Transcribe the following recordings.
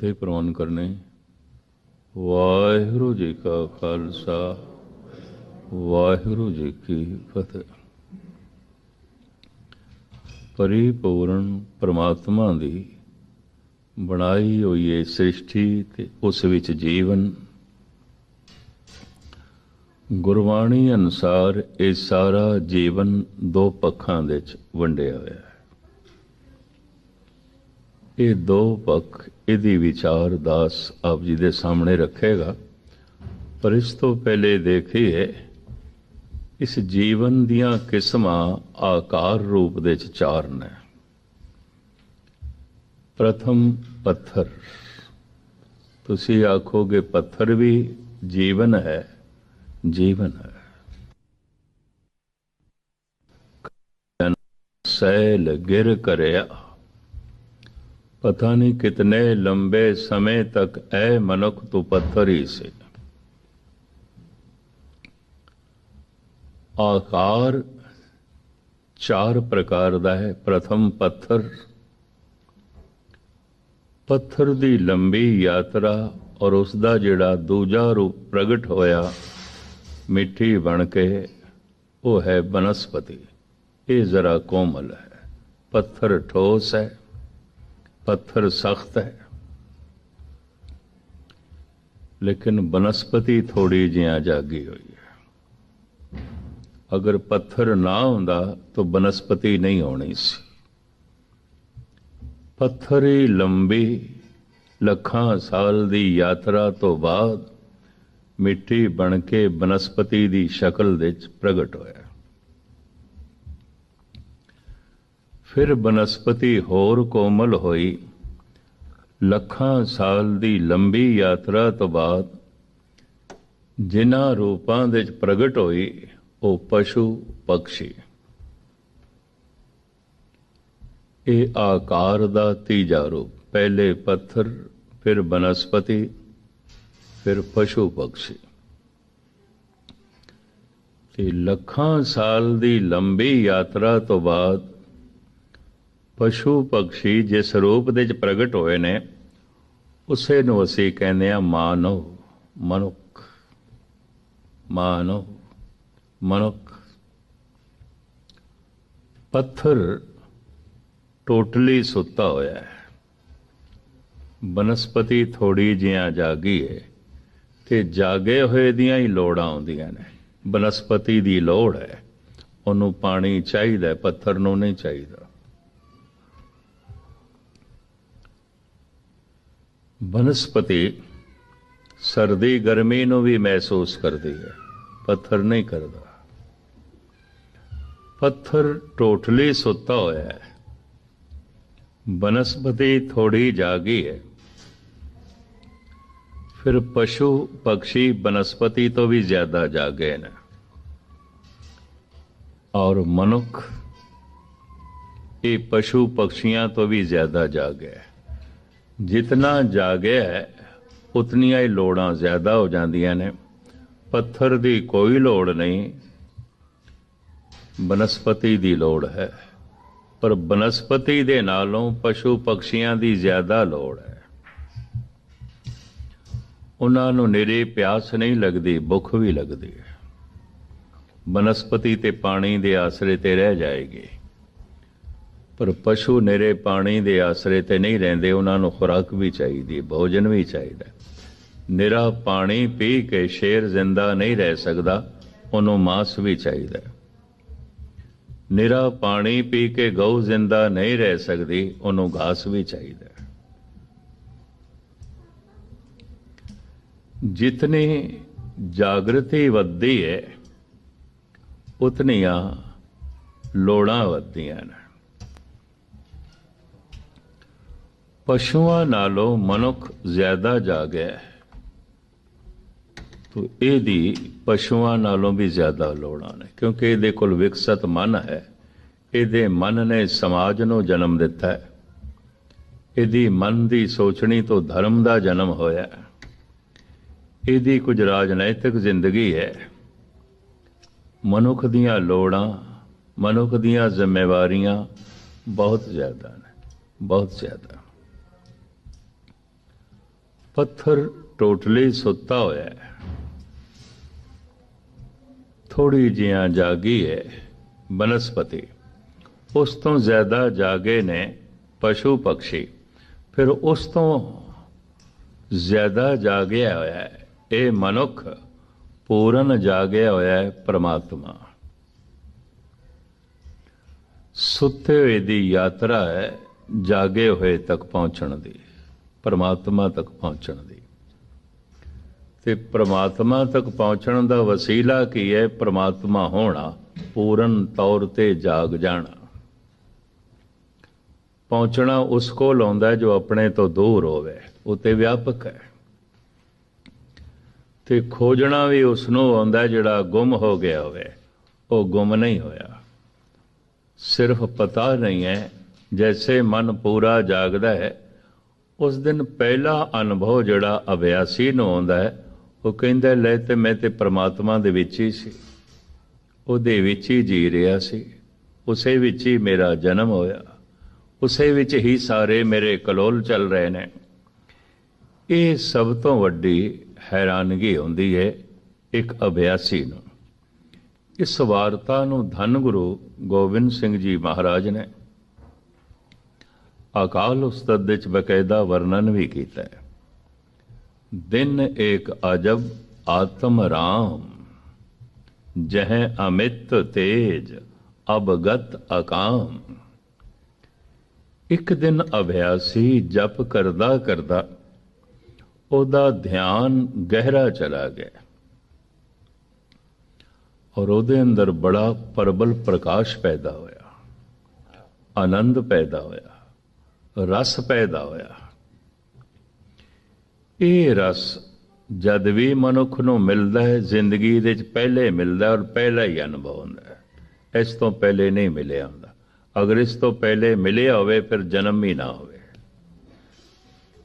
ਫਤਿਹ ਪ੍ਰਵਾਨ ਕਰਨੇ। ਵਾਹਿਗੁਰੂ ਜੀ ਕਾ ਖਾਲਸਾ, ਵਾਹਿਗੁਰੂ ਜੀ ਕੀ ਫਤਿਹ। ਪਰਿਪੂਰਨ ਪ੍ਰਮਾਤਮਾ ਦੀ ਬਣਾਈ ਹੋਈ ਇਹ ਸ੍ਰਿਸ਼ਟੀ ਤੇ ਉਸ ਵਿੱਚ ਜੀਵਨ। ਗੁਰਬਾਣੀ ਅਨੁਸਾਰ ਇਹ ਸਾਰਾ ਜੀਵਨ ਦੋ ਪੱਖਾਂ ਦੇ ਵਿੱਚ ਵੰਡਿਆ ਹੋਇਆ ਹੈ। ਇਹ ਦੋ ਪੱਖ ਇਹਦੀ ਵਿਚਾਰ ਦਾਸ ਆਪ ਜੀ ਦੇ ਸਾਹਮਣੇ ਰੱਖੇਗਾ। ਪਰ ਇਸ ਤੋਂ ਪਹਿਲੇ ਦੇਖੀਏ, ਇਸ ਜੀਵਨ ਦੀਆਂ ਕਿਸਮਾਂ ਆਕਾਰ ਰੂਪ ਦੇ ਵਿੱਚ ਚਾਰ ਨੇ। ਪ੍ਰਥਮ ਪੱਥਰ। ਤੁਸੀਂ ਆਖੋਗੇ ਪੱਥਰ ਵੀ ਜੀਵਨ ਹੈ ਜੀਵਨ ਹੈ। ਸੈਲ ਗਿਰ ਕਰਿਆ। ਪਤਾ ਨਹੀਂ ਕਿਤਨੇ ਲੰਬੇ ਸਮੇਂ ਤੱਕ ਐ ਮਨੁੱਖ ਤੂੰ ਪੱਥਰ ਹੀ ਸੀ। ਆਕਾਰ ਚਾਰ ਪ੍ਰਕਾਰ ਦਾ ਹੈ। ਪ੍ਰਥਮ ਪੱਥਰ ਪੱਥਰ ਦੀ ਲੰਬੀ ਯਾਤਰਾ ਔਰ ਉਸ ਦਾ ਜਿਹੜਾ ਦੂਜਾ ਰੂਪ ਪ੍ਰਗਟ ਹੋਇਆ, ਮਿੱਠੀ ਬਣ ਕੇ, ਉਹ ਹੈ ਬਨਸਪਤੀ। ਇਹ ਜ਼ਰਾ ਕੋਮਲ ਹੈ। ਪੱਥਰ ਠੋਸ ਹੈ। ਪੱਥਰ ਸਖਤ ਹੈ। ਲੇਕਿਨ ਬਨਸਪਤੀ ਥੋੜੀ ਜਿਹਾ ਜਾਗੀ ਹੋਈ ਹੈ। ਅਗਰ ਪੱਥਰ ਨਾ ਹੁੰਦਾ ਤਾਂ ਬਨਸਪਤੀ ਨਹੀਂ ਹੋਣੀ ਸੀ। ਹੀ ਲੰਬੀ, ਲੱਖਾਂ ਸਾਲ ਦੀ ਯਾਤਰਾ ਤੋਂ ਬਾਅਦ ਮਿੱਟੀ ਬਣ ਕੇ ਬਨਸਪਤੀ ਦੀ ਸ਼ਕਲ ਵਿੱਚ ਪ੍ਰਗਟ ਹੋਇਆ। ਫਿਰ ਬਨਸਪਤੀ ਹੋਰ ਕੋਮਲ ਹੋਈ। ਲੱਖਾਂ ਸਾਲ ਦੀ ਲੰਬੀ ਯਾਤਰਾ ਤੋਂ ਬਾਅਦ ਜਿਨ੍ਹਾਂ ਰੂਪਾਂ ਦੇ ਵਿੱਚ ਪ੍ਰਗਟ ਹੋਈ, ਉਹ ਪਸ਼ੂ ਪੰਛੀ ਇਹ ਆਕਾਰ ਦਾ ਤੀਜਾ ਰੂਪ। ਪਹਿਲੇ ਪੱਥਰ, ਫਿਰ ਬਨਸਪਤੀ, ਫਿਰ ਪਸ਼ੂ ਪੰਛੀ ਤੇ ਲੱਖਾਂ ਸਾਲ ਦੀ ਲੰਬੀ ਯਾਤਰਾ ਤੋਂ ਬਾਅਦ ਪਸ਼ੂ ਪਕਸ਼ੀ ਜਿਸ ਰੂਪ ਦੇ ਵਿੱਚ ਪ੍ਰਗਟ ਹੋਏ ਨੇ, ਉਸੇ ਨੂੰ ਅਸੀਂ ਕਹਿੰਦੇ ਆ ਮਾਨਵ, ਮਨੁੱਖ। ਮਾਨਵ, ਮਨੁੱਖ। ਪੱਥਰ ਟੋਟਲੀ ਸੁੱਤਾ ਹੋਇਆ ਹੈ। ਬਨਸਪਤੀ ਥੋੜੀ ਜਿਹਾ ਜਾਗੀ ਹੈ ਤੇ ਜਾਗੇ ਹੋਏ ਦੀਆਂ ਹੀ ਲੋੜਾਂ ਆਉਂਦੀਆਂ ਨੇ। ਬਨਸਪਤੀ ਦੀ ਲੋੜ ਹੈ। ਉਹਨੂੰ ਪਾਣੀ ਚਾਹੀਦਾ ਪੱਥਰ ਨੂੰ ਨਹੀਂ ਚਾਹੀਦਾ। ਬਨਸਪਤੀ ਸਰਦੀ ਗਰਮੀ ਨੂੰ ਵੀ ਮਹਿਸੂਸ ਕਰਦੀ ਹੈ ਪੱਥਰ ਨਹੀਂ ਕਰਦਾ ਪੱਥਰ ਟੋਟਲੀ ਸੁੱਤਾ ਹੋਇਆ ਹੈ ਬਨਸਪਤੀ ਥੋੜੀ ਜਾਗੀ ਹੈ ਫਿਰ ਪਸ਼ੂ ਪੰਛੀ ਬਨਸਪਤੀ ਤੋਂ ਵੀ ਜ਼ਿਆਦਾ ਜਾਗੇ ਨੇ ਔਰ ਮਨੁੱਖ ਇਹ ਪਸ਼ੂ ਪੰਛੀਆਂ ਤੋਂ ਵੀ ਜ਼ਿਆਦਾ ਜਾਗੇ ਹੈ ਜਿਤਨਾ ਜਾਗਿਆ ਉਤਨੀਆਂ ਹੀ ਲੋੜਾਂ ਜ਼ਿਆਦਾ ਹੋ ਜਾਂਦੀਆਂ ਨੇ। ਪੱਥਰ ਦੀ ਕੋਈ ਲੋੜ ਨਹੀਂ, ਬਨਸਪਤੀ ਦੀ ਲੋੜ ਹੈ। ਪਰ ਬਨਸਪਤੀ ਦੇ ਨਾਲੋਂ ਪਸ਼ੂ ਪਕਸ਼ੀਆਂ ਦੀ ਜ਼ਿਆਦਾ ਲੋੜ ਹੈ। ਉਹਨਾਂ ਨੂੰ ਨਿਰੇ ਪਿਆਸ ਨਹੀਂ ਲੱਗਦੀ, ਭੁੱਖ ਵੀ ਲੱਗਦੀ ਹੈ। ਬਨਸਪਤੀ ਤੇ ਪਾਣੀ ਦੇ ਆਸਰੇ ਤੇ ਰਹਿ ਜਾਏਗੀ। ਪਰ ਪਸ਼ੂ ਨਿਰੇ ਪਾਣੀ ਦੇ ਆਸਰੇ ਤੇ ਨਹੀਂ ਰਹਿੰਦੇ, ਉਹਨਾਂ ਨੂੰ ਖੁਰਾਕ ਵੀ ਚਾਹੀਦੀ ਹੈ, ਭੋਜਨ ਵੀ ਚਾਹੀਦਾ ਨਿਰਾ ਪਾਣੀ ਪੀ ਕੇ ਸ਼ੇਰ ਜ਼ਿੰਦਾ ਨਹੀਂ ਰਹਿ ਸਕਦਾ, ਉਹਨੂੰ ਮਾਸ ਵੀ ਚਾਹੀਦਾ ਨਿਰਾ ਪਾਣੀ ਪੀ ਕੇ ਗਊ ਜ਼ਿੰਦਾ ਨਹੀਂ ਰਹਿ ਸਕਦੀ, ਉਹਨੂੰ ਘਾਸ ਵੀ ਚਾਹੀਦਾ ਜਿਤਨੀ ਜਾਗਰਤੀ ਵੱਧਦੀ ਹੈ, ਉਤਨੀਆਂ ਲੋੜਾਂ ਵੱਧਦੀਆਂ ਨੇ। ਪਸ਼ੂਆਂ ਨਾਲੋਂ ਮਨੁੱਖ ਜ਼ਿਆਦਾ ਜਾਗਿਆ ਹੈ। ਤੋ ਇਹਦੀ ਪਸ਼ੂਆਂ ਨਾਲੋਂ ਵੀ ਜ਼ਿਆਦਾ ਲੋੜਾਂ ਨੇ, ਕਿਉਂਕਿ ਇਹਦੇ ਕੋਲ ਵਿਕਸਤ ਮਨ ਹੈ। ਇਹਦੇ ਮਨ ਨੇ ਸਮਾਜ ਨੂੰ ਜਨਮ ਦਿੱਤਾ ਹੈ। ਇਹਦੀ ਮਨ ਦੀ ਸੋਚਣੀ ਤੋਂ ਧਰਮ ਦਾ ਜਨਮ ਹੋਇਆ ਇਹਦੀ ਕੁਝ ਰਾਜਨੈਤਿਕ ਜ਼ਿੰਦਗੀ ਹੈ। ਮਨੁੱਖ ਦੀਆਂ ਲੋੜਾਂ, ਮਨੁੱਖ ਦੀਆਂ ਜ਼ਿੰਮੇਵਾਰੀਆਂ ਬਹੁਤ ਜ਼ਿਆਦਾ ਨੇ, ਬਹੁਤ ਜ਼ਿਆਦਾ। ਪੱਥਰ ਟੋਟਲੀ ਸੁੱਤਾ ਹੋਇਆ ਹੈ। ਥੋੜੀ ਜਿਹਾ ਜਾਗੀ ਹੈ ਬਨਸਪਤੀ। ਉਸ ਤੋਂ ਜ਼ਿਆਦਾ ਜਾਗੇ ਨੇ ਪਸ਼ੂ ਪਕਸ਼ੀ ਫਿਰ ਉਸ ਤੋਂ ਜ਼ਿਆਦਾ ਜਾਗਿਆ ਹੋਇਆ ਹੈ। ਇਹ ਮਨੁੱਖ ਪੂਰਨ ਜਾਗਿਆ ਹੋਇਆ ਹੈ ਪ੍ਰਮਾਤਮਾ। ਸੁੱਤੇ ਹੋਏ ਦੀ ਯਾਤਰਾ ਹੈ ਜਾਗੇ ਹੋਏ ਤੱਕ ਪਹੁੰਚਣ ਦੀ। ਪਰਮਾਤਮਾ ਤੱਕ ਪਹੁੰਚਣ ਦੀ। ਤੇ ਪਰਮਾਤਮਾ ਤੱਕ ਪਹੁੰਚਣ ਦਾ ਵਸੀਲਾ ਕੀ ਹੈ? ਪਰਮਾਤਮਾ ਹੋਣਾ, ਪੂਰਨ ਤੌਰ ਤੇ ਜਾਗ ਜਾਣਾ। ਪਹੁੰਚਣਾ ਉਸ ਕੋਲ ਆਉਂਦਾ ਜੋ ਆਪਣੇ ਤੋਂ ਦੂਰ ਹੋਵੇ ਉਹ ਤੇ ਵਿਆਪਕ ਹੈ। ਤੇ ਖੋਜਣਾ ਵੀ ਉਸ ਨੂੰ ਆਉਂਦਾ ਜਿਹੜਾ ਗੁੰਮ ਹੋ ਗਿਆ ਹੋਵੇ, ਉਹ ਗੁੰਮ ਨਹੀਂ ਹੋਇਆ। ਸਿਰਫ ਪਤਾ ਨਹੀਂ ਹੈ, ਜੈਸੇ ਮਨ ਪੂਰਾ ਜਾਗਦਾ ਹੈ ਉਸ ਦਿਨ ਪਹਿਲਾ ਅਨੁਭਵ ਜਿਹੜਾ ਅਭਿਆਸੀ ਨੂੰ ਆਉਂਦਾ ਹੈ, ਉਹ ਕਹਿੰਦਾ, ਲੈ ਤੇ ਮੈਂ ਤੇ ਪ੍ਰਮਾਤਮਾ ਦੇ ਵਿੱਚ ਹੀ ਸੀ। ਉਹਦੇ ਵਿੱਚ ਹੀ ਜੀ ਰਿਹਾ ਸੀ। ਉਸੇ ਵਿੱਚ ਹੀ ਮੇਰਾ ਜਨਮ ਹੋਇਆ। ਉਸੇ ਵਿੱਚ ਹੀ ਸਾਰੇ ਮੇਰੇ ਕਲੋਲ ਚੱਲ ਰਹੇ ਨੇ। ਇਹ ਸਭ ਤੋਂ ਵੱਡੀ ਹੈਰਾਨਗੀ ਹੁੰਦੀ ਹੈ ਇੱਕ ਅਭਿਆਸੀ ਨੂੰ। ਇਸ ਵਾਰਤਾ ਨੂੰ ਧੰਨ ਗੁਰੂ ਗੋਬਿੰਦ ਸਿੰਘ ਜੀ ਮਹਾਰਾਜ ਨੇ ਅਕਾਲ ਉਸਤਤ ਵਿੱਚ ਬਕਾਇਦਾ ਵਰਣਨ ਵੀ ਕੀਤਾ ਹੈ। ਦਿਨ ਏਕ ਅਜਬ ਆਤਮ ਰਾਮ, ਜਹ ਅਮਿਤ ਤੇਜ ਅਬਗਤ ਅਕਾਮ। ਇੱਕ ਦਿਨ ਅਭਿਆਸੀ ਜਪ ਕਰਦਾ ਕਰਦਾ ਉਹਦਾ ਧਿਆਨ ਗਹਿਰਾ ਚਲਾ ਗਿਆ ਔਰ ਉਹਦੇ ਅੰਦਰ ਬੜਾ ਪਰਬਲ ਪ੍ਰਕਾਸ਼ ਪੈਦਾ ਹੋਇਆ, ਆਨੰਦ ਪੈਦਾ ਹੋਇਆ। ਰਸ ਪੈਦਾ ਹੋਇਆ। ਇਹ ਰਸ ਜਦ ਵੀ ਮਨੁੱਖ ਨੂੰ ਮਿਲਦਾ ਹੈ, ਜ਼ਿੰਦਗੀ ਦੇ ਵਿੱਚ ਪਹਿਲੇ ਮਿਲਦਾ ਔਰ ਪਹਿਲਾ ਹੀ ਅਨੁਭਵ ਹੁੰਦਾ ਹੈ। ਇਸ ਤੋਂ ਪਹਿਲੇ ਨਹੀਂ ਮਿਲਿਆ ਹੁੰਦਾ। ਅਗਰ ਇਸ ਤੋਂ ਪਹਿਲੇ ਮਿਲਿਆ ਹੋਵੇ, ਫਿਰ ਜਨਮ ਹੀ ਨਾ ਹੋਵੇ।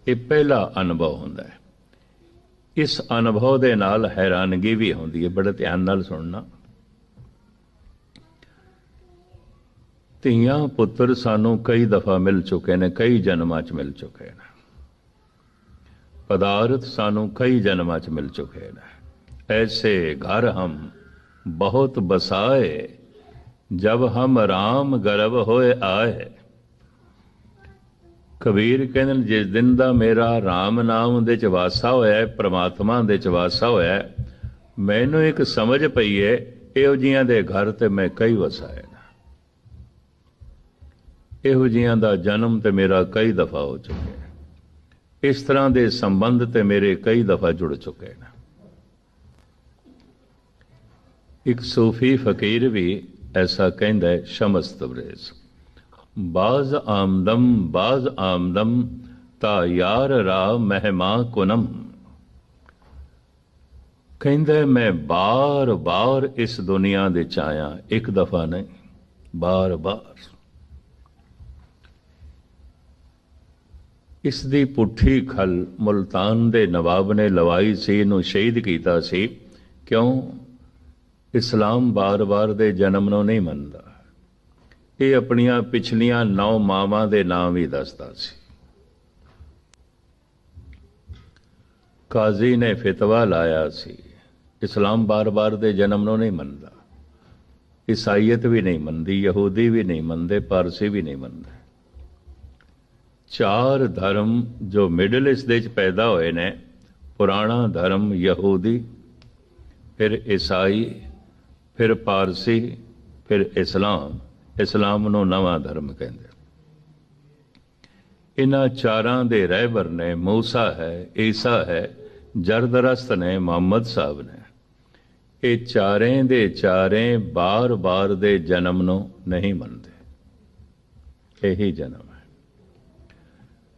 ਇਹ ਪਹਿਲਾ ਅਨੁਭਵ ਹੁੰਦਾ ਹੈ। ਇਸ ਅਨੁਭਵ ਦੇ ਨਾਲ ਹੈਰਾਨਗੀ ਵੀ ਹੁੰਦੀ ਹੈ। ਬੜੇ ਧਿਆਨ ਨਾਲ ਸੁਣਨਾ। ਧੀਆਂ ਪੁੱਤਰ ਸਾਨੂੰ ਕਈ ਦਫਾ ਮਿਲ ਚੁੱਕੇ ਨੇ ਕਈ ਜਨਮਾਂ 'ਚ ਮਿਲ ਚੁੱਕੇ ਨੇ। ਪਦਾਰਥ ਸਾਨੂੰ ਕਈ ਜਨਮਾਂ 'ਚ ਮਿਲ ਚੁੱਕੇ ਨੇ। ਐਸੇ ਘਰ ਹਮ ਬਹੁਤ ਬਸਾਏ ਜਬ ਹਮ ਰਾਮ ਗਰਭ ਹੋਏ ਆਏ। ਕਬੀਰ ਕਹਿੰਦੇ ਨੇ, ਜਿਸ ਦਿਨ ਦਾ ਮੇਰਾ RAM ਨਾਮ ਦੇ ਚ ਵਾਸਾ ਹੋਇਆ ਹੈ ਪ੍ਰਮਾਤਮਾ ਦੇ ਚ ਵਾਸਾ ਹੋਇਆ ਮੈਨੂੰ ਇੱਕ ਸਮਝ ਪਈ ਏ ਇਹੋ ਜੀਆਂ ਦੇ ਘਰ ਤੇ ਮੈਂ ਕਈ ਵਸਾਏ ਇਹੋ ਜੀਆਂ ਦਾ ਜਨਮ ਤੇ ਮੇਰਾ ਕਈ ਦਫਾ ਹੋ ਚੁੱਕਿਆ ਇਸ ਤਰ੍ਹਾਂ ਦੇ ਸੰਬੰਧ ਤੇ ਮੇਰੇ ਕਈ ਦਫਾ ਜੁੜ ਚੁੱਕੇ ਨੇ ਇੱਕ ਸੂਫੀ ਫਕੀਰ ਵੀ ਐਸਾ ਕਹਿੰਦਾ ਹੈ ਸ਼ਮਸ ਤਬਰੇਜ਼ ਬਾਜ਼ ਆਮਦਮ ਬਾਜ਼ ਆਮਦਮ, ਤਾ ਯਾਰ ਰਾ ਮਹਿਮਾ ਕੁਨਮ। ਕਹਿੰਦਾ ਮੈਂ ਬਾਰ-ਬਾਰ ਇਸ ਦੁਨੀਆ ਦੇ ਚ ਆਇਆ, ਇੱਕ ਦਫਾ ਨਹੀਂ, ਬਾਰ-ਬਾਰ। ਇਸ ਦੀ ਪੁੱਠੀ ਖਲ ਮੁਲਤਾਨ ਦੇ ਨਵਾਬ ਨੇ ਲਵਾਈ ਸੀ, ਇਹਨੂੰ ਸ਼ਹੀਦ ਕੀਤਾ ਸੀ। ਕਿਉਂ? ਇਸਲਾਮ ਬਾਰ-ਬਾਰ ਦੇ ਜਨਮ ਨੂੰ ਨਹੀਂ ਮੰਨਦਾ। ਇਹ ਆਪਣੀਆਂ ਪਿਛਲੀਆਂ ਨੌ ਮਾਵਾਂ ਦੇ ਨਾਮ ਵੀ ਦੱਸਦਾ ਸੀ। ਕਾਜ਼ੀ ਨੇ ਫਤਵਾ ਲਾਇਆ ਸੀ। ਇਸਲਾਮ ਬਾਰ-ਬਾਰ ਦੇ ਜਨਮ ਨੂੰ ਨਹੀਂ ਮੰਨਦਾ। ਈਸਾਈਅਤ ਵੀ ਨਹੀਂ ਮੰਨਦੀ, ਯਹੂਦੀ ਵੀ ਨਹੀਂ ਮੰਨਦੇ, ਪਾਰਸੀ ਵੀ ਨਹੀਂ ਮੰਨਦੇ। ਚਾਰ ਧਰਮ ਜੋ ਮਿਡਲ ਈਸਟ ਦੇ ਵਿੱਚ ਪੈਦਾ ਹੋਏ ਨੇ, ਪੁਰਾਣਾ ਧਰਮ ਯਹੂਦੀ, ਫਿਰ ਈਸਾਈ, ਫਿਰ ਪਾਰਸੀ, ਫਿਰ ਇਸਲਾਮ। ਇਸਲਾਮ ਨੂੰ ਨਵਾਂ ਧਰਮ ਕਹਿੰਦੇ ਇਹਨਾਂ ਚਾਰਾਂ ਦੇ ਰਹਿਬਰ ਨੇ ਮੂਸਾ ਹੈ, ਈਸਾ ਹੈ, ਜਰਦਰਸਤ ਨੇ ਮੁਹੰਮਦ ਸਾਹਿਬ ਨੇ। ਇਹ ਚਾਰੇ ਦੇ ਚਾਰੇ ਬਾਰ-ਬਾਰ ਦੇ ਜਨਮ ਨੂੰ ਨਹੀਂ ਮੰਨਦੇ। ਇਹੀ ਜਨਮ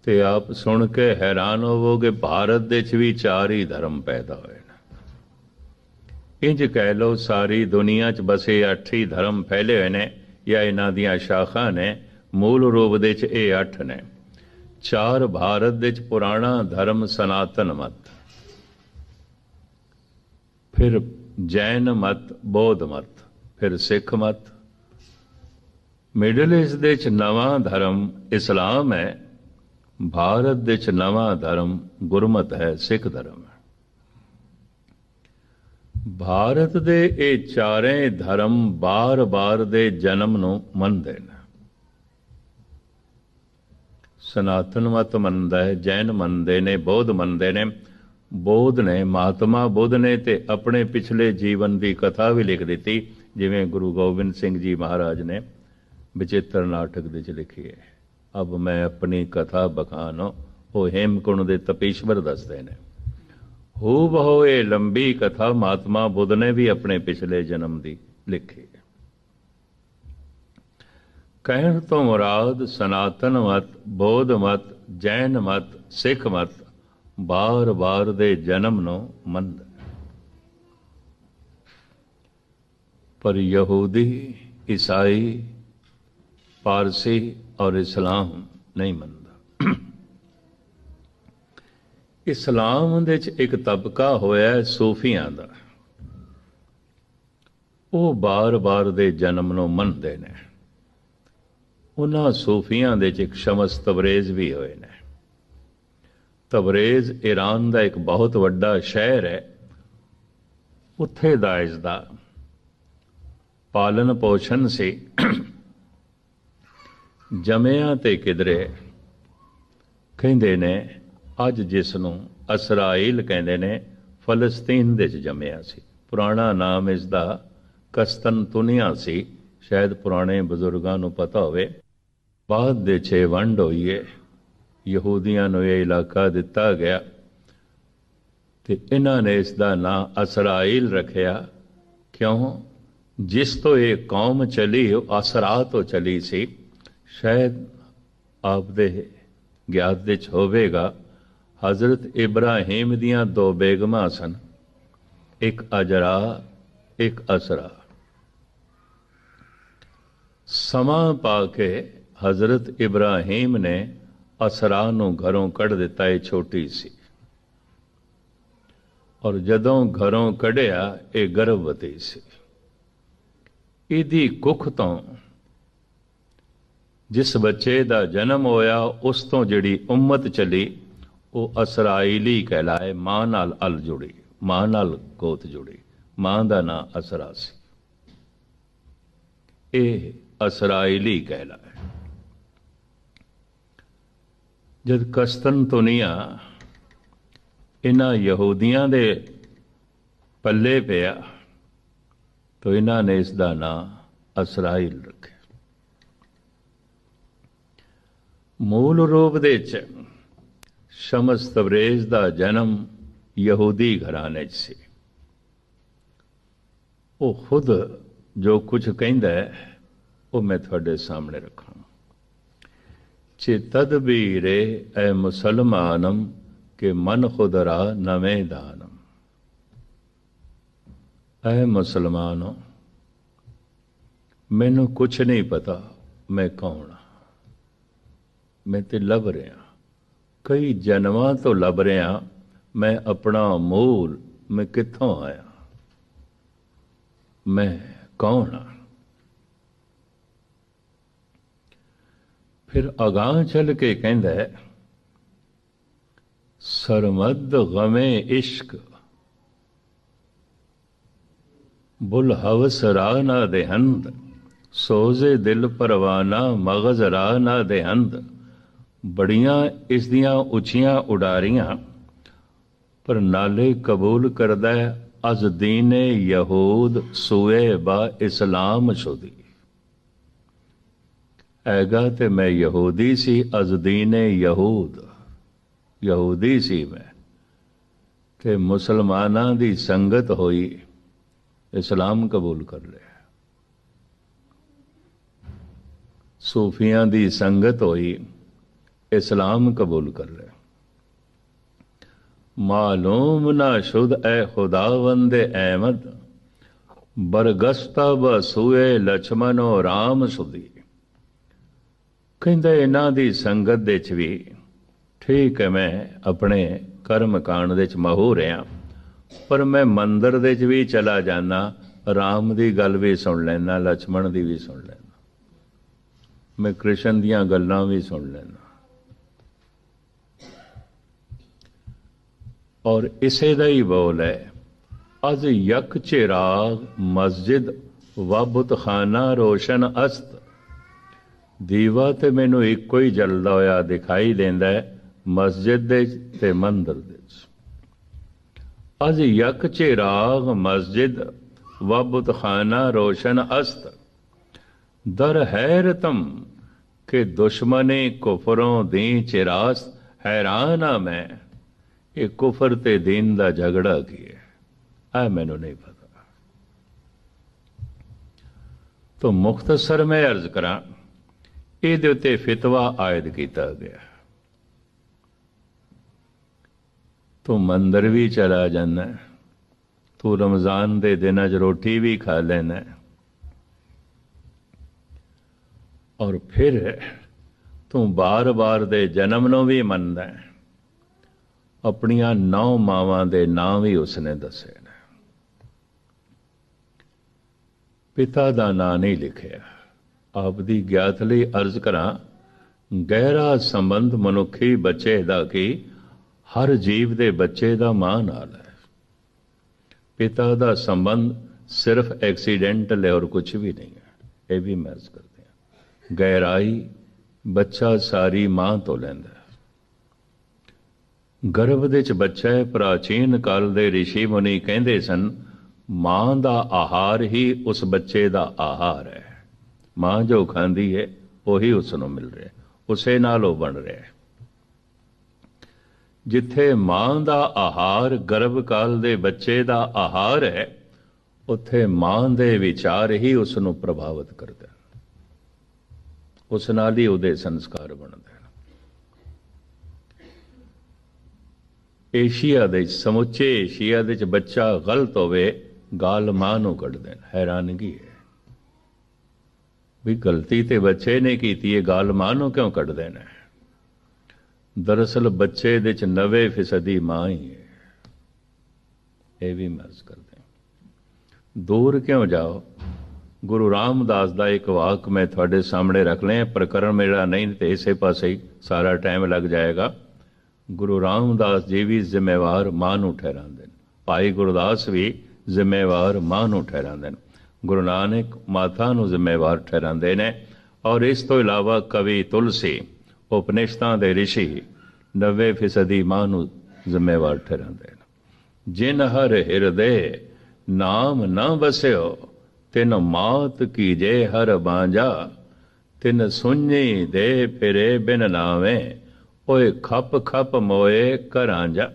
ਤੇ ਆਪ ਸੁਣ ਕੇ ਹੈਰਾਨ ਹੋਵੋਗੇ, ਭਾਰਤ ਦੇ ਚ ਵੀ ਚਾਰ ਹੀ ਧਰਮ ਪੈਦਾ ਹੋਏ ਨੇ। ਇੰਜ ਕਹਿ ਲੋ ਸਾਰੀ ਦੁਨੀਆ ਚ ਬਸੇ ਅੱਠ ਹੀ ਧਰਮ ਫੈਲੇ ਹੋਏ ਨੇ, ਜਾਂ ਇਹਨਾਂ ਦੀਆਂ ਸ਼ਾਖਾਂ ਨੇ, ਮੂਲ ਰੂਪ ਦੇ ਚ ਇਹ ਅੱਠ ਨੇ। ਚਾਰ ਭਾਰਤ ਦੇ ਚ ਪੁਰਾਣਾ ਧਰਮ ਸਨਾਤਨ ਮਤ। ਫਿਰ ਜੈਨ ਮਤ, ਬੌਧ ਮਤ, ਫਿਰ ਸਿੱਖ ਮਤ। ਮਿਡਲ ਈਸਟ ਦੇ ਚ ਨਵਾਂ ਧਰਮ ਇਸਲਾਮ ਹੈ ਭਾਰਤ ਦੇ ਚ ਨਵਾਂ ਧਰਮ ਗੁਰਮਤ ਹੈ, ਸਿੱਖ ਧਰਮ। ਹੈ ਭਾਰਤ ਦੇ ਇਹ ਚਾਰੇ ਧਰਮ ਬਾਰ-ਬਾਰ ਦੇ ਜਨਮ ਨੂੰ ਮੰਨਦੇ ਨੇ। ਸਨਾਤਨ ਮਤ ਮੰਨਦਾ ਹੈ, ਜੈਨ ਮੰਨਦੇ ਨੇ, ਬੌਧ ਮੰਨਦੇ ਨੇ। ਬੌਧ ਨੇ, ਮਹਾਤਮਾ ਬੁੱਧ ਨੇ ਤੇ ਆਪਣੇ ਪਿਛਲੇ ਜੀਵਨ ਦੀ ਕਥਾ ਵੀ ਲਿਖ ਦਿੱਤੀ, ਜਿਵੇਂ ਗੁਰੂ ਗੋਬਿੰਦ ਸਿੰਘ ਜੀ ਮਹਾਰਾਜ ਨੇ ਵਿਚਿੱਤਰ ਨਾਟਕ ਦੇ ਚ ਲਿਖੀ ਹੈ। ਅਬ ਮੈਂ ਆਪਣੀ ਕਥਾ ਬਖਾਨੋ, ਉਹ ਹੇਮਕੁੰਡ ਦੇ ਤਪੀਸ਼ਵਰ ਦੱਸਦੇ ਨੇ। ਹੋ ਬਹੁ ਇਹ ਲੰਬੀ ਕਥਾ ਮਹਾਤਮਾ ਬੁੱਧ ਨੇ ਵੀ ਆਪਣੇ ਪਿਛਲੇ ਜਨਮ ਦੀ ਲਿਖੀ ਹੈ। ਕਹਿਣ ਤੋਂ ਮੁਰਾਦ ਸਨਾਤਨ ਮਤ, ਬੋਧ ਮਤ, ਜੈਨ ਮਤ, ਸਿੱਖ ਮਤ ਬਾਰ-ਬਾਰ ਦੇ ਜਨਮ ਨੂੰ ਮੰਨਦਾ ਪਰ ਯਹੂਦੀ, ਈਸਾਈ, ਪਾਰਸੀ ਔਰ ਇਸਲਾਮ ਨਹੀਂ ਮੰਨਦਾ। ਇਸਲਾਮ ਦੇ ਵਿੱਚ ਇੱਕ ਤਬਕਾ ਹੋਇਆ ਸੂਫੀਆਂ ਦਾ। ਉਹ ਬਾਰ-ਬਾਰ ਦੇ ਜਨਮ ਨੂੰ ਮੰਨਦੇ ਨੇ। ਉਹਨਾਂ ਸੂਫੀਆਂ ਦੇ ਵਿੱਚ ਇੱਕ ਸ਼ਮਸ ਤਬਰੇਜ਼ ਵੀ ਹੋਏ ਨੇ। ਤਬਰੇਜ਼ ਈਰਾਨ ਦਾ ਇੱਕ ਬਹੁਤ ਵੱਡਾ ਸ਼ਹਿਰ ਹੈ। ਉੱਥੇ ਦਾ ਇਸ ਦਾ ਪਾਲਨ ਪੋਸ਼ਣ ਸੀ। ਜਮਿਆਂ ਤੇ ਕਿਦਰੇ ਕਹਿੰਦੇ ਨੇ, ਅੱਜ ਜਿਸ ਨੂੰ ਅਸਰਾਇਲ ਕਹਿੰਦੇ ਨੇ, ਫਲਸਤੀਨ ਦੇ ਚ ਜੰਮਿਆ ਸੀ। ਪੁਰਾਣਾ ਨਾਮ ਇਸ ਦਾ ਕਸਤਨਤੁਨੀਆ ਸੀ। ਸ਼ਾਇਦ ਪੁਰਾਣੇ ਬਜ਼ੁਰਗਾਂ ਨੂੰ ਪਤਾ ਹੋਵੇ। ਬਾਅਦ ਦੇ ਛੇ ਵੰਡ ਹੋਈਏ, ਯਹੂਦੀਆਂ ਨੂੰ ਇਹ ਇਲਾਕਾ ਦਿੱਤਾ ਗਿਆ ਤੇ ਇਹਨਾਂ ਨੇ ਇਸ ਦਾ ਨਾਮ ਅਸਰਾਇਲ ਰੱਖਿਆ। ਕਿਉਂ? ਜਿਸ ਤੋਂ ਇਹ ਕੌਮ ਚਲੀ, ਉਹ ਅਸਰਾ ਤੋਂ ਚਲੀ ਸੀ। ਸ਼ਾਇਦ ਆਪਦੇ ਗਿਆਤ ਦੇ ਚ ਹੋਵੇਗਾ, ਹਜ਼ਰਤ ਇਬਰਾਹੀਮ ਦੀਆਂ ਦੋ ਬੇਗਮਾਂ ਸਨ। ਇੱਕ ਅਜਰਾ, ਇੱਕ ਅਸਰਾ। ਸਮਾਂ ਪਾ ਕੇ ਹਜ਼ਰਤ ਇਬਰਾਹੀਮ ਨੇ ਅਸਰਾ ਨੂੰ ਘਰੋਂ ਕੱਢ ਦਿੱਤਾ, ਇਹ ਛੋਟੀ ਸੀ। ਔਰ ਜਦੋਂ ਘਰੋਂ ਕੱਢਿਆ, ਇਹ ਗਰਭਵਤੀ ਸੀ। ਇਹਦੀ ਕੁੱਖ ਤੋਂ ਜਿਸ ਬੱਚੇ ਦਾ ਜਨਮ ਹੋਇਆ, ਉਸ ਤੋਂ ਜਿਹੜੀ ਉਮਤ ਚਲੀ, ਉਹ ਅਸਰਾਇਲੀ ਕਹਿਲਾਏ, ਮਾਂ ਨਾਲ ਅਲ ਜੁੜੀ, ਮਾਂ ਨਾਲ ਗੋਤ ਜੁੜੀ, ਮਾਂ ਦਾ ਨਾਂ ਅਸਰਾ ਸੀ। ਇਹ ਅਸਰਾਇਲੀ ਕਹਿਲਾਏ। ਜਦ ਕਸਤਨਤੁਨੀਆ ਇਹਨਾਂ ਯਹੂਦੀਆਂ ਦੇ ਪੱਲੇ ਪਿਆ, ਤਾਂ ਇਹਨਾਂ ਨੇ ਇਸ ਦਾ ਨਾਂ ਅਸਰਾਇਲ ਰੱਖਿਆ। ਮੂਲ ਰੂਪ ਦੇ ਚ ਸ਼ਮਸ ਤਬਰੇਜ਼ ਦਾ ਜਨਮ ਯਹੂਦੀ ਘਰਾਣੇ 'ਚ ਸੀ। ਉਹ ਖੁਦ ਜੋ ਕੁਝ ਕਹਿੰਦਾ ਹੈ, ਉਹ ਮੈਂ ਤੁਹਾਡੇ ਸਾਹਮਣੇ ਰੱਖਾਂ। ਚੇ ਤਦਬੀਰੇ ਐ ਮੁਸਲਮਾਨਮ ਕਿ ਮਨ ਖੁਦਰਾ ਨਵੇਂ ਦਾਨਮ। ਐ ਮੁਸਲਮਾਨੋ, ਮੈਨੂੰ ਕੁਝ ਨਹੀਂ ਪਤਾ ਮੈਂ ਕੌਣ ਹਾਂ ਮੈਂ ਤੇ ਲੱਭ ਰਿਹਾ ਕਈ ਜਨਮਾਂ ਤੋਂ ਲੱਭ ਰਿਹਾ ਮੈਂ ਆਪਣਾ ਮੂਲ ਮੈਂ ਕਿੱਥੋਂ ਆਇਆ ਮੈਂ ਕੌਣ ਹਾਂ ਫਿਰ ਅਗਾਹ ਚੱਲ ਕੇ ਕਹਿੰਦਾ ਹੈ ਸਰਮਦ ਗਮੇ ਇਸ਼ਕ ਬੁਲ ਹਵਸ ਰਾਨਾ ਦੇਹੰਦ ਸੋਜ਼ੇ ਦਿਲ ਪਰਵਾਨਾ ਮਗਜ਼ ਰਾਨਾ ਦੇਹੰਦ ਬੜੀਆਂ ਇਸ ਦੀਆਂ ਉੱਚੀਆਂ ਉਡਾਰੀਆਂ, ਪਰ ਨਾਲੇ ਕਬੂਲ ਕਰਦਾ ਹੈ, ਅਜ਼ ਦੀਨੇ ਯਹੂਦ, ਸੂਏ ਬਾ ਇਸਲਾਮ ਸ਼ੁਦੀ ਐਗਾ ਤੇ ਮੈਂ ਯਹੂਦੀ ਸੀ, ਅਜ਼ ਦੀਨੇ ਯਹੂਦ, ਯਹੂਦੀ ਸੀ ਮੈਂ। ਤੇ ਮੁਸਲਮਾਨਾਂ ਦੀ ਸੰਗਤ ਹੋਈ, ਇਸਲਾਮ ਕਬੂਲ ਕਰ ਲਿਆ। ਸੂਫੀਆਂ ਦੀ ਸੰਗਤ ਹੋਈ ਇਸਲਾਮ ਕਬੂਲ ਕਰ ਲਿਆ ਮਾਲੂਮ ਨਾ ਸ਼ੁਦ ਐ ਖੁਦਾਵੰਦ ਅਹਿਮਦ, ਬਰਗਸਤਾ ਬਸੂਏ ਲਛਮਨੋ ਰਾਮ ਸੁਦੀ। ਕਹਿੰਦਾ ਇਹਨਾਂ ਦੀ ਸੰਗਤ ਦੇ ਚ ਵੀ ਠੀਕ ਹੈ ਮੈਂ ਆਪਣੇ ਕਰਮ ਕਾਂਡ ਦੇ ਚ ਮਹੂ ਰਿਆਂ ਪਰ ਮੈਂ ਮੰਦਰ ਦੇ ਚ ਵੀ ਚਲਾ ਜਾਣਾ ਰਾਮ ਦੀ ਗੱਲ ਵੀ ਸੁਣ ਲੈਣਾ ਲਛਮਣ ਦੀ ਵੀ ਸੁਣ ਲੈਣਾ ਮੈਂ ਕ੍ਰਿਸ਼ਨ ਦੀਆਂ ਗੱਲਾਂ ਵੀ ਸੁਣ ਲੈਣਾ ਔਰ ਇਸੇ ਦਾ ਹੀ ਬੋਲ ਹੈ। ਅਜ ਯਕ ਚਿਰਾਗ ਮਸਜਿਦ ਵਬੁਤ ਖਾਨਾ ਰੋਸ਼ਨ ਅਸਤ। ਦੀਵਾ ਤੇ ਮੈਨੂੰ ਇੱਕੋ ਹੀ ਜਲਦਾ ਹੋਇਆ ਦਿਖਾਈ ਦਿੰਦਾ ਹੈ, ਮਸਜਿਦ ਦੇ ਤੇ ਮੰਦਰ ਦੇ ਵਿੱਚ। ਅਜ ਯਕ ਚਿਰਾਗ ਮਸਜਿਦ ਵਬੁਤ ਖਾਨਾ ਰੋਸ਼ਨ ਅਸਤ। ਦਰ ਹੈਰਤਮ ਕਿ ਦੁਸ਼ਮਨੇ ਕੁਫਰੋਂ ਦੀ ਚਿਰਾਸ ਹੈਰਾਨ ਆ ਮੈਂ। ਇਹ ਕੁਫਰ ਤੇ ਦੀਨ ਦਾ ਝਗੜਾ ਕੀ ਹੈ? ਆ ਮੈਨੂੰ ਨਹੀਂ ਪਤਾ। ਤੋ ਮੁਖਤਸਰ ਮੈਂ ਅਰਜ਼ ਕਰਾਂ, ਇਹਦੇ ਉੱਤੇ ਫਤਵਾ ਆਇਦ ਕੀਤਾ ਗਿਆ। ਤੂੰ ਮੰਦਰ ਵੀ ਚਲਾ ਜਾਂਦਾ ਤੂੰ ਰਮਜ਼ਾਨ ਦੇ ਦਿਨਾਂ 'ਚ ਰੋਟੀ ਵੀ ਖਾ ਲੈਣਾ ਔਰ ਫਿਰ ਤੂੰ ਬਾਰ-ਬਾਰ ਦੇ ਜਨਮ ਨੂੰ ਵੀ ਮੰਨਦਾ ਹੈ। ਆਪਣੀਆਂ ਨੌ ਮਾਵਾਂ ਦੇ ਨਾਂ ਵੀ ਉਸਨੇ ਦੱਸੇ ਨੇ ਪਿਤਾ ਦਾ ਨਾਂ ਨਹੀਂ ਲਿਖਿਆ। ਆਪ ਦੀ ਗਿਆਤ ਲਈ ਅਰਜ਼ ਕਰਾਂ, ਗਹਿਰਾ ਸੰਬੰਧ ਮਨੁੱਖੀ ਬੱਚੇ ਦਾ ਕੀ ਹਰ ਜੀਵ ਦੇ ਬੱਚੇ ਦਾ ਮਾਂ ਨਾਲ ਹੈ। ਪਿਤਾ ਦਾ ਸੰਬੰਧ ਸਿਰਫ ਐਕਸੀਡੈਂਟਲ ਹੈ ਔਰ ਕੁਝ ਵੀ ਨਹੀਂ ਹੈ। ਇਹ ਵੀ ਮੈਂ ਅਰਜ਼ ਕਰਦੇ ਹਾਂ। ਗਹਿਰਾਈ ਬੱਚਾ ਸਾਰੀ ਮਾਂ ਤੋਂ ਲੈਂਦਾ ਗਰਭ ਦੇ ਚ ਬੱਚਾ ਹੈ, ਪ੍ਰਾਚੀਨ ਕਾਲ ਦੇ ઋષਿ ਮੁਨੀ ਕਹਿੰਦੇ ਸਨ, ਮਾਂ ਦਾ ਆਹਾਰ ਹੀ ਉਸ ਬੱਚੇ ਦਾ ਆਹਾਰ ਹੈ। ਮਾਂ ਜੋ ਖਾਂਦੀ ਹੈ, ਉਹੀ ਉਸ ਨੂੰ ਮਿਲ ਰਿਹਾ ਉਸੇ ਨਾਲ ਉਹ ਬਣ ਰਿਹਾ ਹੈ। ਜਿੱਥੇ ਮਾਂ ਦਾ ਆਹਾਰ ਗਰਭ ਕਾਲ ਦੇ ਬੱਚੇ ਦਾ ਆਹਾਰ ਹੈ, ਉੱਥੇ ਮਾਂ ਦੇ ਵਿਚਾਰ ਹੀ ਉਸ ਨੂੰ ਪ੍ਰਭਾਵਿਤ ਕਰਦਾ ਉਸ ਨਾਲ ਹੀ ਉਹਦੇ ਸੰਸਕਾਰ ਬਣਦੇ ਏਸ਼ੀਆ ਦੇ ਵਿੱਚ, ਸਮੁੱਚੇ ਏਸ਼ੀਆ ਦੇ ਵਿੱਚ ਬੱਚਾ ਗਲਤ ਹੋਵੇ ਗਾਲ ਮਾਂ ਨੂੰ ਕੱਢ ਦੇਣ। ਹੈਰਾਨਗੀ ਹੈ। ਵੀ ਗਲਤੀ ਤੇ ਬੱਚੇ ਨੇ ਕੀਤੀ ਹੈ ਗਾਲ ਮਾਂ ਨੂੰ ਕਿਉਂ ਕੱਢ ਨੇ ਦਰਅਸਲ ਬੱਚੇ ਦੇ ਵਿੱਚ 90% ਮਾਂ ਹੀ ਹੈ। ਇਹ ਵੀ ਮਰਜ਼ ਕਰਦੇ ਦੂਰ ਕਿਉਂ ਜਾਓ? ਗੁਰੂ ਰਾਮਦਾਸ ਦਾ ਇੱਕ ਵਾਕ ਮੈਂ ਤੁਹਾਡੇ ਸਾਹਮਣੇ ਰੱਖ ਲਿਆ ਪ੍ਰਕਰਨ ਮੇਰਾ ਨਹੀਂ ਤੇ ਇਸੇ ਪਾਸੇ ਹੀ ਸਾਰਾ ਟਾਈਮ ਲੱਗ ਜਾਏਗਾ। ਗੁਰੂ ਰਾਮਦਾਸ ਜੀ ਵੀ ਜ਼ਿੰਮੇਵਾਰ ਮਾਂ ਨੂੰ ਠਹਿਰਾਉਂਦੇ ਨੇ। ਭਾਈ ਗੁਰਦਾਸ ਵੀ ਜ਼ਿੰਮੇਵਾਰ ਮਾਂ ਨੂੰ ਠਹਿਰਾਉਂਦੇ ਨੇ। ਗੁਰੂ ਨਾਨਕ ਮਾਤਾ ਨੂੰ ਜ਼ਿੰਮੇਵਾਰ ਠਹਿਰਾਉਂਦੇ ਨੇ ਔਰ ਇਸ ਤੋਂ ਇਲਾਵਾ ਕਵੀ ਤੁਲਸੀ ਉਪਨਿਸ਼ਦਾਂ ਦੇ ਰਿਸ਼ੀ 90% ਮਾਂ ਨੂੰ ਜ਼ਿੰਮੇਵਾਰ ਠਹਿਰਾਉਂਦੇ ਨੇ। ਜਿਨ ਹਰ ਹਿਰਦੇ ਨਾਮ ਨਾ ਵਸਿਓ, ਤਿਨ ਮਾਤ ਕੀਜੇ ਹਰ ਬਾਂਝਾ, ਤਿਨ ਸੁਣੀ ਦੇ ਫਿਰੇ ਬਿਨ ਨਾਵੇਂ ਓਏ ਖੱਪ ਖੱਪ ਮੋਏ ਘਰਾਂ ਜਾ।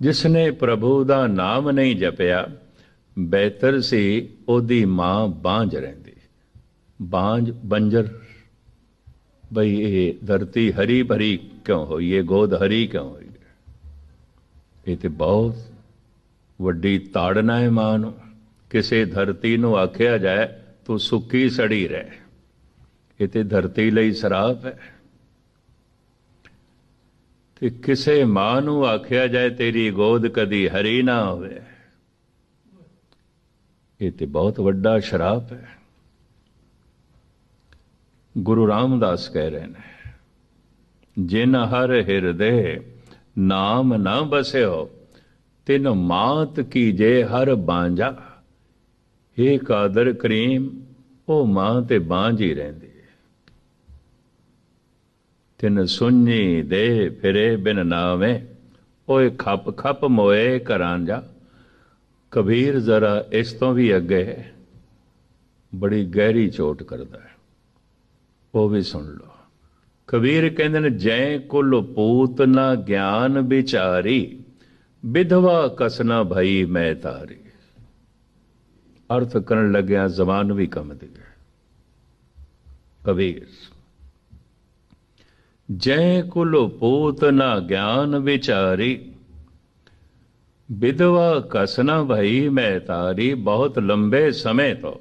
ਜਿਸਨੇ ਪ੍ਰਭੂ ਦਾ ਨਾਮ ਨਹੀਂ ਜਪਿਆ, ਬਿਹਤਰ ਸੀ ਉਹਦੀ ਮਾਂ ਬਾਂਝ ਰਹਿੰਦੀ। ਬਾਂਝ ਬੰਜਰ। ਬਈ ਇਹ ਧਰਤੀ ਹਰੀ ਭਰੀ ਕਿਉਂ ਹੋਈ ਇਹ ਗੋਦ ਹਰੀ ਕਿਉਂ ਹੋਈ ਇਹ ਤੇ ਬਹੁਤ ਵੱਡੀ ਤਾੜਨਾ ਹੈ ਮਾਂ ਨੂੰ। ਕਿਸੇ ਧਰਤੀ ਨੂੰ ਆਖਿਆ ਜਾਏ, ਤੂੰ ਸੁੱਕੀ ਸੜੀ ਰਹਿ। ਇਹ ਤੇ ਧਰਤੀ ਲਈ ਸਰਾਪ ਹੈ। ਤੇ ਕਿਸੇ ਮਾਂ ਨੂੰ ਆਖਿਆ ਜਾਏ, ਤੇਰੀ ਗੋਦ ਕਦੀ ਹਰੀ ਨਾ ਹੋਵੇ। ਇਹ ਤੇ ਬਹੁਤ ਵੱਡਾ ਸ਼ਰਾਪ ਹੈ। ਗੁਰੂ ਰਾਮਦਾਸ ਕਹਿ ਰਹੇ ਨੇ, ਜਿਨ ਹਰ ਹਿਰਦੇ ਨਾਮ ਨਾ ਬਸਿਓ, ਤਿਨ ਮਾਤ ਕੀ ਜੇ ਹਰ ਬਾਂਝਾ। ਏ ਕਾਦਰ ਕਰੀਮ, ਉਹ ਮਾਂ ਤੇ ਬਾਂਝ ਹੀ ਰਹਿੰਦੀ। ਤਿਨ ਸੁਣੀ ਦੇ ਫਿਰੇ ਬਿਨ ਨਾਵੇਂ, ਓਏ ਖੱਪ ਖੱਪ ਮੋਏ ਕਰਾਂ ਜਾ। ਕਬੀਰ ਜ਼ਰਾ ਇਸ ਤੋਂ ਵੀ ਅੱਗੇ ਬੜੀ ਗਹਿਰੀ ਚੋਟ ਕਰਦਾ ਹੈ। ਉਹ ਵੀ ਸੁਣ ਲਓ। ਕਬੀਰ ਕਹਿੰਦੇ ਨੇ, ਜੈ ਕੁਲ ਪੂਤ ਨਾ ਗਿਆਨ ਵਿਚਾਰੀ, ਵਿਧਵਾ ਕਸਨਾ ਭਈ ਮੈਂ ਤਾਰੀ ਅਰਥ ਕਰਨ ਲੱਗਿਆ ਜ਼ਬਾਨ ਵੀ ਕੰਮ ਦੀ ਕਬੀਰ। ਜੈ ਕੁਲ ਪੂਤ ਨਾ ਗਿਆਨ ਵਿਚਾਰੀ। ਵਿਧਵਾ ਕਸਨਾ ਭਈ ਮੈਂ ਤਾਰੀ, ਬਹੁਤ ਲੰਬੇ ਸਮੇਂ ਤੋਂ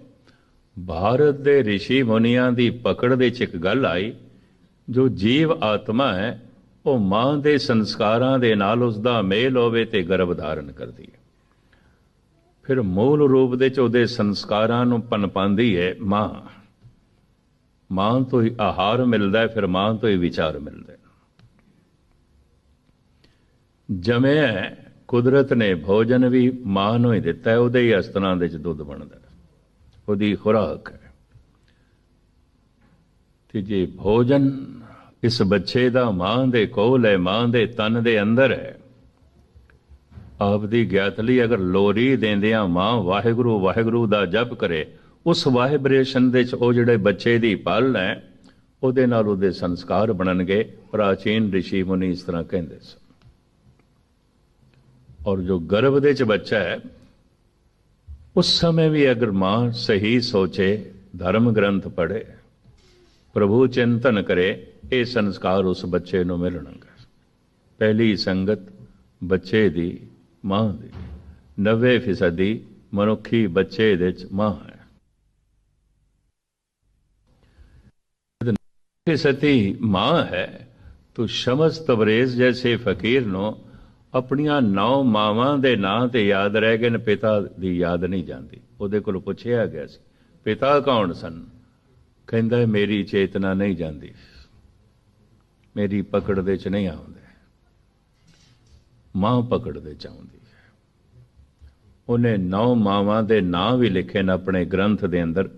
ਭਾਰਤ ਦੇ ઋષਿ ਮੁਨੀਆਂ ਦੀ ਪਕੜ ਦੇ ਚ ਇੱਕ ਗੱਲ ਆਈ। ਜੋ ਜੀਵ ਆਤਮਾ ਹੈ, ਉਹ ਮਾਂ ਦੇ ਸੰਸਕਾਰਾਂ ਦੇ ਨਾਲ ਉਸ ਦਾ ਮੇਲ ਹੋਵੇ ਤੇ ਗਰਭ ਧਾਰਨ ਕਰਦੀ ਹੈ। ਫਿਰ ਮੂਲ ਰੂਪ ਦੇ ਚ ਉਹਦੇ ਸੰਸਕਾਰਾਂ ਨੂੰ ਪਨਪਾਉਂਦੀ ਹੈ ਮਾਂ। ਮਾਂ ਤੋਂ ਹੀ ਆਹਾਰ ਮਿਲਦਾ ਫਿਰ ਮਾਂ ਤੋਂ ਹੀ ਵਿਚਾਰ ਮਿਲਦੇ ਨੇ। ਕੁਦਰਤ ਨੇ ਭੋਜਨ ਵੀ ਮਾਂ ਨੂੰ ਹੀ ਦਿੱਤਾ ਉਹਦੇ ਹੀ ਅਸਤਨਾਂ ਦੇ ਚ ਦੁੱਧ ਬਣਦਾ ਉਹਦੀ ਖੁਰਾਕ ਹੈ। ਤੇ ਜੇ ਭੋਜਨ ਇਸ ਬੱਚੇ ਦਾ ਮਾਂ ਦੇ ਕੋਲ ਹੈ, ਮਾਂ ਦੇ ਤਨ ਦੇ ਅੰਦਰ ਹੈ, ਆਪ ਦੀ ਗਿਆਤ ਲਈ ਅਗਰ ਲੋਰੀ ਦਿੰਦਿਆਂ ਮਾਂ ਵਾਹਿਗੁਰੂ ਵਾਹਿਗੁਰੂ ਦਾ ਜਪ ਕਰੇ ਉਸ ਵਾਈਬ੍ਰੇਸ਼ਨ ਦੇ ਚ ਉਹ ਜਿਹੜੇ ਬੱਚੇ ਦੀ ਪਲ ਹੈ, ਉਹਦੇ ਨਾਲ ਉਹਦੇ ਸੰਸਕਾਰ ਬਣਨਗੇ। ਪ੍ਰਾਚੀਨ ઋષਿ ਮੁਨੀ ਇਸ ਤਰ੍ਹਾਂ ਕਹਿੰਦੇ ਸਨ। ਔਰ ਜੋ ਗਰਭ ਦੇ ਚ ਬੱਚਾ ਹੈ, ਉਸ ਸਮੇਂ ਵੀ ਅਗਰ ਮਾਂ ਸਹੀ ਸੋਚੇ, ਧਰਮ ਗ੍ਰੰਥ ਪੜ੍ਹੇ, ਪ੍ਰਭੂ ਚਿੰਤਨ ਕਰੇ, ਇਹ ਸੰਸਕਾਰ ਉਸ ਬੱਚੇ ਨੂੰ ਮਿਲਣਗੇ। ਪਹਿਲੀ ਸੰਗਤ ਬੱਚੇ ਦੀ ਮਾਂ ਦੀ 90% ਮਨੁੱਖੀ ਬੱਚੇ ਦੇ ਚ ਮਾਂ ਹੈ। ਸਤੀ ਮਾਂ ਹੈ, ਤੋ ਸ਼ਮਸ ਤਬਰੇਜ਼ ਜੈਸੇ ਫਕੀਰ ਨੂੰ, ਆਪਣੀਆਂ ਨੌ ਮਾਵਾਂ ਦੇ ਨਾਂ ਤੇ ਯਾਦ ਰਹਿ ਗਏ ਨੇ, ਪਿਤਾ ਦੀ ਯਾਦ ਨਹੀਂ ਜਾਂਦੀ। ਉਹਦੇ ਕੋਲ ਪੁੱਛਿਆ ਗਿਆ ਸੀ, ਪਿਤਾ ਕੌਣ ਸਨ? ਕਹਿੰਦਾ, ਮੇਰੀ ਚੇਤਨਾ ਨਹੀਂ ਜਾਂਦੀ। ਮੇਰੀ ਪਕੜ ਦੇ ਚ ਨਹੀਂ ਆਉਂਦੇ। ਮਾਂ ਪਕੜ ਦੇ ਚ ਆਉਂਦੀ ਹੈ। ਉਹਨੇ ਨੌ ਮਾਵਾਂ ਦੇ ਨਾਂ ਵੀ ਲਿਖੇ ਨੇ ਆਪਣੇ ਗ੍ਰੰਥ ਦੇ ਅੰਦਰ,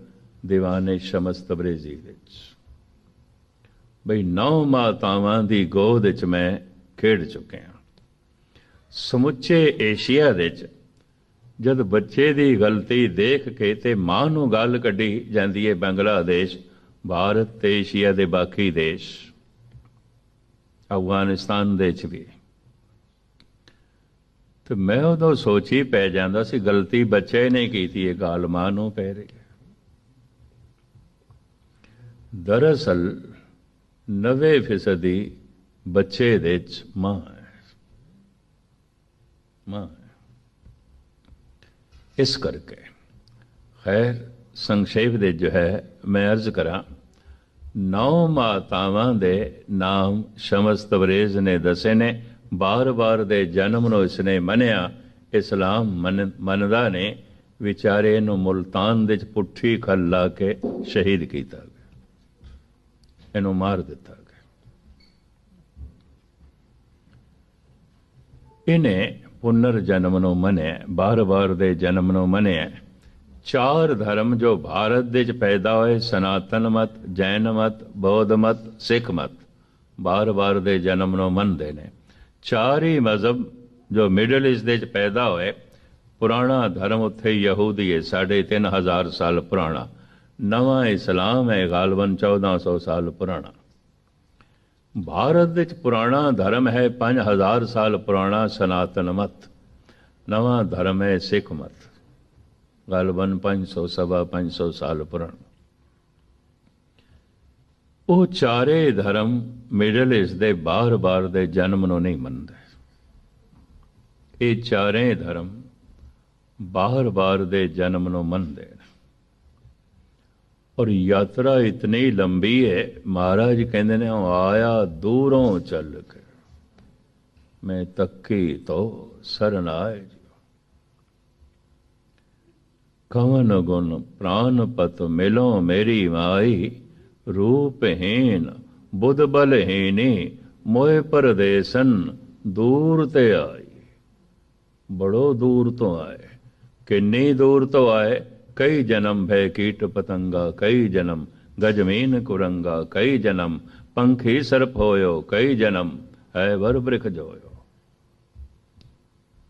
ਦੀਵਾਨੇ ਸ਼ਮਸ ਤਬਰੇਜ਼ੀ ਵਿੱਚ। ਬਈ ਨੌ ਮਾਤਾਵਾਂ ਦੀ ਗੋਦ ਵਿੱਚ ਮੈਂ ਖੇਡ ਚੁੱਕਿਆ ਸਮੁੱਚੇ ਏਸ਼ੀਆ ਦੇ ਵਿੱਚ ਜਦ ਬੱਚੇ ਦੀ ਗਲਤੀ ਦੇਖ ਕੇ ਤੇ ਮਾਂ ਨੂੰ ਗੱਲ ਕੱਢੀ ਜਾਂਦੀ ਹੈ ਬੰਗਲਾਦੇਸ਼, ਭਾਰਤ ਤੇ ਏਸ਼ੀਆ ਦੇ ਬਾਕੀ ਦੇਸ਼। ਅਫਗਾਨਿਸਤਾਨ ਦੇ ਵਿੱਚ ਵੀ। ਤੇ ਮੈਂ ਉਦੋਂ ਸੋਚੀ ਪੈ ਜਾਂਦਾ ਸੀ, ਗਲਤੀ ਬੱਚੇ ਨੇ ਕੀਤੀ ਇਹ ਗੱਲ ਮਾਂ ਨੂੰ ਪੈ ਰਹੀ ਹੈ ਦਰਅਸਲ 90 ਫੀਸਦੀ ਬੱਚੇ ਦੇ ਚ ਮਾਂ ਮਾਂ ਇਸ ਕਰਕੇ ਖੈਰ ਸੰਖੇਪ ਦੇ ਜੋ ਹੈ, ਮੈਂ ਅਰਜ਼ ਕਰਾਂ, ਨੌ ਮਾਤਾਵਾਂ ਦੇ ਨਾਮ ਸ਼ਮਸ ਤਬਰੇਜ਼ ਨੇ ਦੱਸੇ ਨੇ, ਬਾਰ-ਬਾਰ ਦੇ ਜਨਮ ਨੂੰ ਇਸਨੇ ਮੰਨਿਆ, ਇਸਲਾਮ ਮੰਨਦਾ ਨੇ, ਵਿਚਾਰੇ ਨੂੰ ਮੁਲਤਾਨ ਦੇ ਪੁੱਠੀ ਖੱਲ ਲਾ ਕੇ ਸ਼ਹੀਦ ਕੀਤਾ। ਇਹਨੂੰ ਮਾਰ ਦਿੱਤਾ ਗਿਆ ਇਹਨੇ ਪੁਨਰ ਜਨਮ ਨੂੰ ਮੰਨਿਆ ਬਾਰ-ਬਾਰ ਦੇ ਜਨਮ ਨੂੰ ਮੰਨਿਆ ਚਾਰ ਧਰਮ ਜੋ ਭਾਰਤ ਦੇ ਚ ਪੈਦਾ ਹੋਏ ਸਨਾਤਨ ਮਤ ਜੈਨ ਮਤ ਬੌਧ ਮਤ ਸਿੱਖ ਮਤ ਬਾਰ-ਬਾਰ ਦੇ ਜਨਮ ਨੂੰ ਮੰਨਦੇ ਨੇ ਚਾਰ ਹੀ ਮਜ਼ਹਬ ਜੋ ਮਿਡਲ ਈਸਟ ਦੇ ਚ ਪੈਦਾ ਹੋਏ ਪੁਰਾਣਾ ਧਰਮ ਉੱਥੇ ਯਹੂਦੀ ਹੈ ਸਾਢੇ ਤਿੰਨ ਹਜ਼ਾਰ ਸਾਲ ਪੁਰਾਣਾ ਨਵਾਂ ਇਸਲਾਮ ਹੈ ਗਾਲਬਨ 1400 ਸਾਲ ਪੁਰਾਣਾ। ਭਾਰਤ ਵਿੱਚ ਪੁਰਾਣਾ ਧਰਮ ਹੈ 5000 ਸਾਲ ਪੁਰਾਣਾ ਸਨਾਤਨ ਮਤ। ਨਵਾਂ ਧਰਮ ਹੈ ਸਿੱਖ ਮਤ। ਗਾਲਬਨ 500 ਸਵਾ 500 ਸਾਲ ਪੁਰਾਣਾ। ਉਹ ਚਾਰੇ ਧਰਮ ਮਿਡਲ ਈਸਟ ਦੇ ਬਾਰ-ਬਾਰ ਦੇ ਜਨਮ ਨੂੰ ਨਹੀਂ ਮੰਨਦੇ। ਇਹ ਚਾਰੇ ਧਰਮ ਬਾਰ-ਬਾਰ ਦੇ ਜਨਮ ਨੂੰ ਮੰਨਦੇ। ਔਰ ਯਾਤਰਾ ਇਤਨੀ ਲੰਬੀ ਹੈ, ਮਹਾਰਾਜ ਕਹਿੰਦੇ ਨੇ ਉਹ ਆਇਆ ਦੂਰੋਂ ਚੱਲ ਕੇ। ਮੈਂ ਤੱਕੀ ਤੋ ਸਰਨ ਆਏ ਕਵਨ ਗੁਣ ਪ੍ਰਾਨ ਪਤ ਮਿਲੋ ਮੇਰੀ ਮਾਈ, ਰੂਪਹੀਨ ਬੁੱਧ ਬਲਹੀਨੀ ਮੋਏ ਪਰਦੇਸਨ ਦੂਰ ਤੇ ਆਈ। ਬੜੋ ਦੂਰ ਤੋਂ ਆਏ, ਕਿੰਨੀ ਦੂਰ ਤੋਂ ਆਏ ਕਈ ਜਨਮ ਭੈ ਕੀਟ ਪਤੰਗਾ, ਕਈ ਜਨਮ ਗਜਮੀਨ ਕੁਰੰਗਾ, ਕਈ ਜਨਮ ਪੰਖੀ ਸਰਪ ਹੋਇਓ, ਕਈ ਜਨਮ ਹੈ ਵਰ ਬ੍ਰਿਖ ਜੋਇਓ।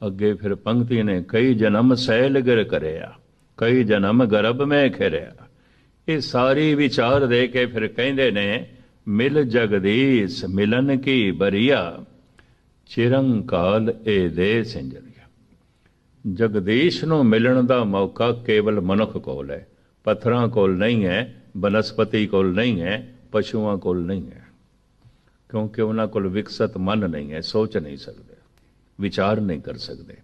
ਅੱਗੇ ਫਿਰ ਪੰਕਤੀ ਨੇ ਕਈ ਜਨਮ ਸੈਲ ਗਿਰ ਕਰਿਆ, ਕਈ ਜਨਮ ਗਰਭ ਮੈਂ ਖਿਰਿਆ। ਇਹ ਸਾਰੀ ਵਿਚਾਰ ਦੇ ਕੇ ਫਿਰ ਕਹਿੰਦੇ ਨੇ, ਮਿਲ ਜਗਦੀਸ਼ ਮਿਲਨ ਕੀ ਬਰੀਆ, ਚਿਰੰਕਾਲ ਇਹ ਦੇ ਸਿੰਜਰੀਆ ਜਗਦੀਸ਼ ਨੂੰ ਮਿਲਣ ਦਾ ਮੌਕਾ ਕੇਵਲ ਮਨੁੱਖ ਕੋਲ ਹੈ। ਪੱਥਰਾਂ ਕੋਲ ਨਹੀਂ ਹੈ, ਬਨਸਪਤੀ ਕੋਲ ਨਹੀਂ ਹੈ, ਪਸ਼ੂਆਂ ਕੋਲ ਨਹੀਂ ਹੈ। ਕਿਉਂਕਿ ਉਹਨਾਂ ਕੋਲ ਵਿਕਸਤ ਮਨ ਨਹੀਂ ਹੈ, ਸੋਚ ਨਹੀਂ ਸਕਦੇ, ਵਿਚਾਰ ਨਹੀਂ ਕਰ ਸਕਦੇ,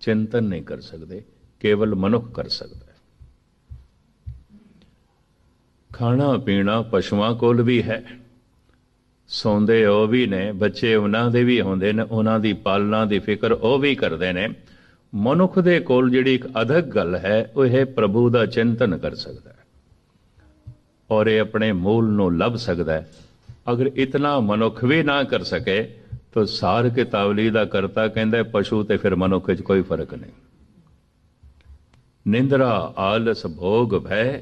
ਚਿੰਤਨ ਨਹੀਂ ਕਰ ਸਕਦੇ, ਕੇਵਲ ਮਨੁੱਖ ਕਰ ਸਕਦਾ ਖਾਣਾ, ਪੀਣਾ ਪਸ਼ੂਆਂ ਕੋਲ ਵੀ ਹੈ। ਸੌਂਦੇ ਉਹ ਵੀ ਨੇ, ਬੱਚੇ ਉਹਨਾਂ ਦੇ ਵੀ ਹੁੰਦੇ ਨੇ, ਉਹਨਾਂ ਦੀ ਪਾਲਣਾ ਦੀ ਫਿਕਰ ਉਹ ਵੀ ਕਰਦੇ ਨੇ। ਮਨੁੱਖ ਦੇ ਕੋਲ ਜਿਹੜੀ ਇੱਕ ਅਧਕ ਗੱਲ ਹੈ, ਉਹ ਇਹ ਪ੍ਰਭੂ ਦਾ ਚਿੰਤਨ ਕਰ ਸਕਦਾ ਹੈ। ਔਰ ਇਹ ਆਪਣੇ ਮੂਲ ਨੂੰ ਲੱਭ ਸਕਦਾ ਹੈ। ਅਗਰ ਇਤਨਾ ਮਨੁੱਖ ਵੀ ਨਾ ਕਰ ਸਕੇ, ਤਾਂ ਸਾਰ ਕਿਤਾਵਲੀ ਦਾ ਕਰਤਾ ਕਹਿੰਦਾ ਪਸ਼ੂ ਤੇ ਫਿਰ ਮਨੁੱਖ 'ਚ ਕੋਈ ਫ਼ਰਕ ਨਹੀਂ। ਨਿੰਦਰਾ ਆਲਸ ਭੋਗ ਭੈ,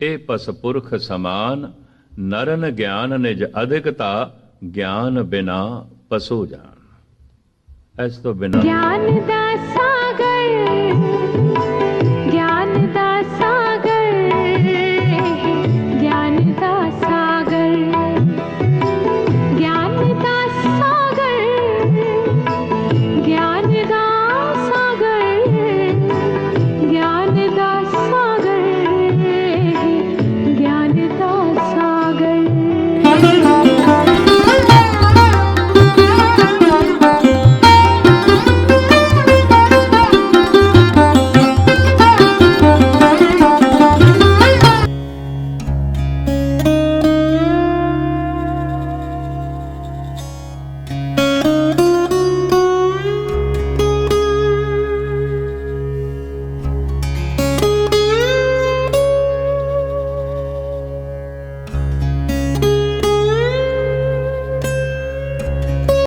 ਇਹ ਪਸ ਪੁਰਖ ਸਮਾਨ, ਨਰਨ ਗਿਆਨ ਨਿਜ ਅਧਿਕਤਾ, ਗਿਆਨ ਬਿਨਾ ਪਸੂ ਜਾਨ। ਇਸ ਤੋਂ ਬਿਨਾ ਗਿਆਨ ਦਾ